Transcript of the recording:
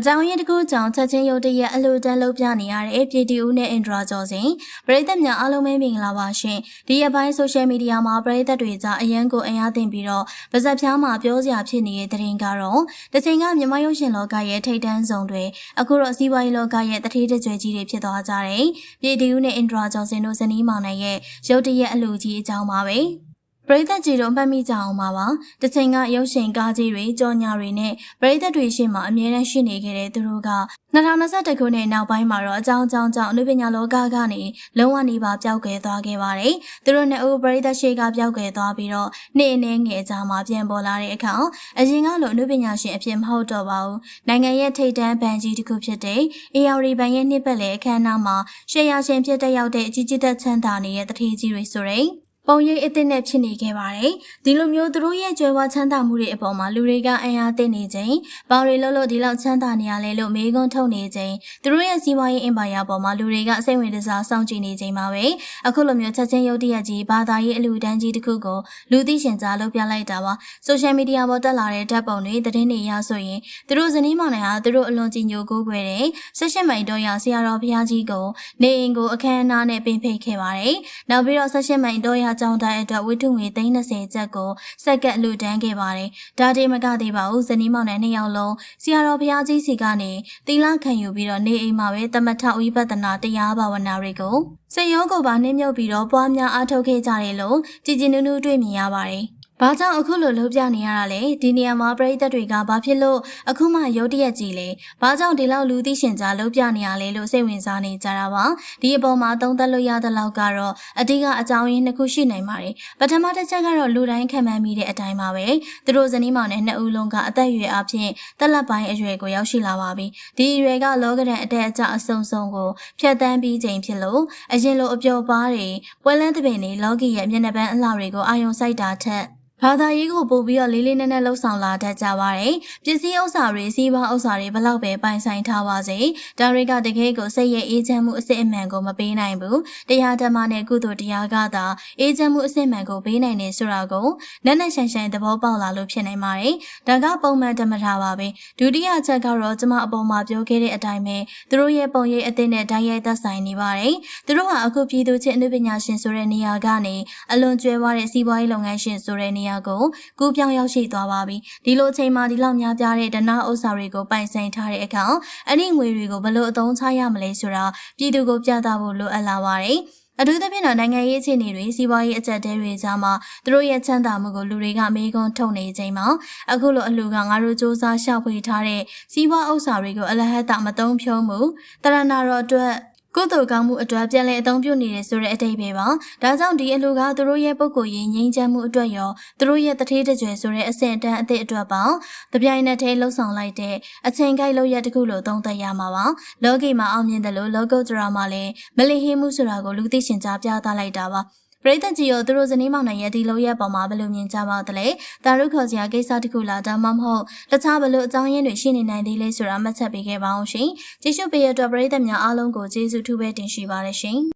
အကြောင်းရင်းတစ်ခုကြောင့်ချက်ချင်းရုတ်တရက်အလိုတန်းလုံးပြနေရတဲ့ပြည်တီဦးနဲ့အင်ဒရာကျော်စင်ပရိသတ်များအားလုံးပဲမင်္ဂလာပါရှင်ဒီရက်ပိုင်းဆိုရှယ်မီဒီယာမှာပရိသတ်တွေကြားအရန်ကိုအင်အားတင်ပြီးတော့ပါဇက်ဖျားမှာပြောစရာဖြစ်နေတဲ့တဲ့ရင်ကတော့တစ်ချိန်ကမြန်မာရုပ်ရှင်လောကရဲ့ထိတ်တန်းဆောင်တွေအခုတော့စီးပွားရေးလောကရဲ့တထေးတကြွယ်ကြီးတွေဖြစ်သွားကြတယ်ပြည်တီဦးနဲ့အင်ဒရာကျော်စင်တို့ဇနီးမောင်နှံရဲ့ရုတ်တရက်အလိုကြီးအကြောင်းပါပဲ ပရိသတ်ကြီးတို့မှတ်မိကြအောင်ပါပါ။တစ်ချိန်ကရုပ်ရှင်ကားကြီးတွေကြော်ညာတွေနဲ့ပရိသတ်တွေရှေ့မှာအမြဲတမ်းရှိနေခဲ့တဲ့သူတို့က2021ခုနှစ်နောက်ပိုင်းမှာတော့အကြောင်းအကြောင်းကြောင့်အနုပညာလောကကနေလုံးဝနေပါပျောက်ကွယ်သွားခဲ့ပါတယ်။သူတို့နဲ့အိုပရိသတ်ရှေ့ကပျောက်ကွယ်သွားပြီးတော့နေ့အနည်းငယ်ကြာမှပြန်ပေါ်လာတဲ့အခါအရင်ကလိုအနုပညာရှင်အဖြစ်မဟုတ်တော့ပါဘူး။နိုင်ငံရဲ့ထိပ်တန်းဘဏ်ကြီးတစ်ခုဖြစ်တဲ့ AR ဘဏ်ရဲ့နှစ်ပတ်လည်အခမ်းအနားမှာရှယ်ယာရှင်ဖြစ်တက်ရောက်တဲ့အကြီးကြီးသက်ချမ်းသာနေတဲ့တထေးကြီးတွေဆိုတဲ့ ပုံရိပ်အသစ်နဲ့ဖြစ်နေခဲ့ပါတယ်။ဒီလိုမျိုးသူတို့ရဲ့ကြွယ်ဝချမ်းသာမှုတွေအပေါ်မှာလူတွေကအင်အားသိနေချိန်ပေါင်တွေလှုပ်လို့ဒီလောက်ချမ်းသာနေရလဲလို့မေးခွန်းထုတ်နေချိန်သူတို့ရဲ့စီးပွားရေးအင်ပါယာပေါ်မှာလူတွေကစိတ်ဝင်စားစောင့်ကြည့်နေချိန်မှာပဲအခုလိုမျိုးချက်ချင်းရုပ်တရက်ကြီးဘာသာရေးအလူတန်းကြီးတစ်ခုကိုလူသိရှင်ကြားလုပ်ပြလိုက်တာပါ။ဆိုရှယ်မီဒီယာပေါ်တက်လာတဲ့ဓာတ်ပုံတွေသတင်းတွေရဆိုရင်သူတို့ဇနီးမောင်နှံဟာသူတို့အလွန်ကြီးညိုကိုးကွယ်တဲ့ဆက်ရှင်မိုင်တော်ရဆရာတော်ဘုရားကြီးကိုနေအိမ်ကိုအခမ်းအနားနဲ့ပင်ဖိတ်ခဲ့ပါတယ်။နောက်ပြီးတော့ဆက်ရှင်မိုင်တော်ရကျောင်းတိုင်းအတွက်ဝိထုငွေ330ကျပ်ကိုစက်ကပ်လူတန်းခဲ့ပါတယ်။ဒါတေမကသေးပါဘူးဇနီးမောင်နှံနှစ်ယောက်လုံးဆရာတော်ဘုရားကြီးစီကနေသီလခံယူပြီးတော့နေအိမ်မှာပဲတမထဝိပဿနာတရားဘာဝနာတွေကိုစေရောကိုပါနှင်းမြုပ်ပြီးတော့ပွားများအားထုတ်ခဲ့ကြတယ်လို့ကြည်ကြည်နူးနူးတွေ့မြင်ရပါတယ်။ ဘာကြောင့်အခုလိုလှုပ်ပြနေရတာလဲဒီနေရာမှာပရိသတ်တွေကဘာဖြစ်လို့အခုမှရုတ်တရက်ကြီးလဲဘာကြောင့်ဒီလောက်လူသိရှင်ကြားလှုပ်ပြနေရလဲလို့စိတ်ဝင်စားနေကြတာပါဒီအပေါ်မှာသုံးသပ်လို့ရတဲ့လောက်ကတော့အတိကအကြောင်းရင်းနှစ်ခုရှိနိုင်ပါတယ်ပထမတစ်ချက်ကတော့လူတိုင်းခံမှန်းမိတဲ့အတိုင်းပါပဲသူတို့ဇနီးမောင်နဲ့နှစ်ဦးလုံးကအသက်အရွယ်အဖြစ်တက်လက်ပိုင်းအရွယ်ကိုရောက်ရှိလာပါပြီဒီအရွယ်ကလောကဒန်အတက်အကျအဆုံဆုံကိုဖျက်ဆီးပြီးချိန်ဖြစ်လို့အရင်လိုအပျော်ပါးတွေပွဲလန်းသပင်တွေလောကီရဲ့မျက်နှာပန်းအလှတွေကိုအာယုံစိုက်တာထက် ဘာသာရေးကိုပို့ပြီးတော့လေးလေးနက်နက်လှုပ်ဆောင်လာတတ်ကြပါတယ်။ပစ္စည်းဥစ္စာတွေစီးပွားဥစ္စာတွေဘလောက်ပဲပိုင်ဆိုင်ထားပါစေ။ဒါတွေကတကယ်ကိုစိတ်ရဲ့အေးချမ်းမှုအစစ်အမှန်ကိုမပေးနိုင်ဘူး။တရားဓမ္မနဲ့ကုသိုလ်တရားကသာအေးချမ်းမှုအစစ်အမှန်ကိုပေးနိုင်နေဆိုတာကိုနက်နက်ရှိုင်ရှိုင်သဘောပေါက်လာလို့ဖြစ်နိုင်ပါတယ်။ဒါကပုံမှန်ဓမ္မထာပါပဲ။ဒုတိယချက်ကတော့ကျမအပေါ်မှာပြောခဲ့တဲ့အတိုင်းပဲသူတို့ရဲ့ပုံရိပ်အသစ်နဲ့ဓာတ်ရိုက်သက်ဆိုင်နေပါတယ်။သူတို့ဟာအခုပြည်သူချင်းအနုပညာရှင်ဆိုတဲ့နေရာကနေအလွန်ကျွဲဝတဲ့စီးပွားရေးလုပ်ငန်းရှင်ဆိုတဲ့နေရာကိုကူးပြောင်းရောက်ရှိသွားပါပြီဒီလိုအချိန်မှာဒီလောက်များပြားတဲ့ဒနာဥစ္စာတွေကိုပိုင်ဆိုင်ထားတဲ့အခါအဲ့ဒီငွေတွေကိုဘယ်လိုအသုံးချရမလဲဆိုတာပြည်သူကိုပြသဖို့လိုအပ်လာပါတယ်အထူးသဖြင့်တော့နိုင်ငံရေးအခြေအနေတွေစီးပွားရေးအကျပ်တဲတွေကြားမှာသူတို့ရဲ့ချမ်းသာမှုကိုလူတွေကမေးခွန်းထုတ်နေချိန်မှာအခုလိုအလှူကငါတို့စ조사ရှာဖွေထားတဲ့စီးပွားဥစ္စာတွေကိုအလဟတ်တမတုံးဖြုံးမှုတရဏတော်အတွက် ကုသိုလ်ကောင်းမှုအတွက်ပြန်လည်အသုံးပြုနေတယ်ဆိုတဲ့အတိတ်ပဲပါ။ဒါကြောင့်ဒီအလူကသူတို့ရဲ့ပုံကိုယ်ရင်ငြိမ်းချမ်းမှုအတွက်ရောသူတို့ရဲ့တထေးတကြွယ်ဆိုတဲ့အဆင့်အတန်းအသစ်အတွက်ပါ။တပြိုင်နက်တည်းလှုပ်ဆောင်လိုက်တဲ့အချိန်ကိုက်လို့ရတစ်ခုလို့သုံးသပ်ရမှာပါ။လောကီမှာအောင်မြင်တယ်လို့လောကုတ္တရာမှာလည်းမလီဟင်းမှုဆိုတာကိုလူသိရှင်ကြားပြသလိုက်တာပါ။ ပရိသတ်ကြီးရောသူတို့ဇနီးမောင်နှံရဲ့ဒီလိုရဲ့ပုံမှာဘယ်လိုမြင်ကြပါသလဲ။ဒါတို့ခေါ်စရာကိစ္စတခုလားဒါမှမဟုတ်တခြားဘယ်လိုအကြောင်းရင်းတွေရှိနေနိုင်သေးလဲဆိုတာမှတ်ချက်ပေးခဲ့ပါအောင်ရှင်။ကြည့်ရှုပေးရတဲ့ပရိသတ်များအားလုံးကိုကျေးဇူးထူးပဲတင်ရှိပါတယ်ရှင်။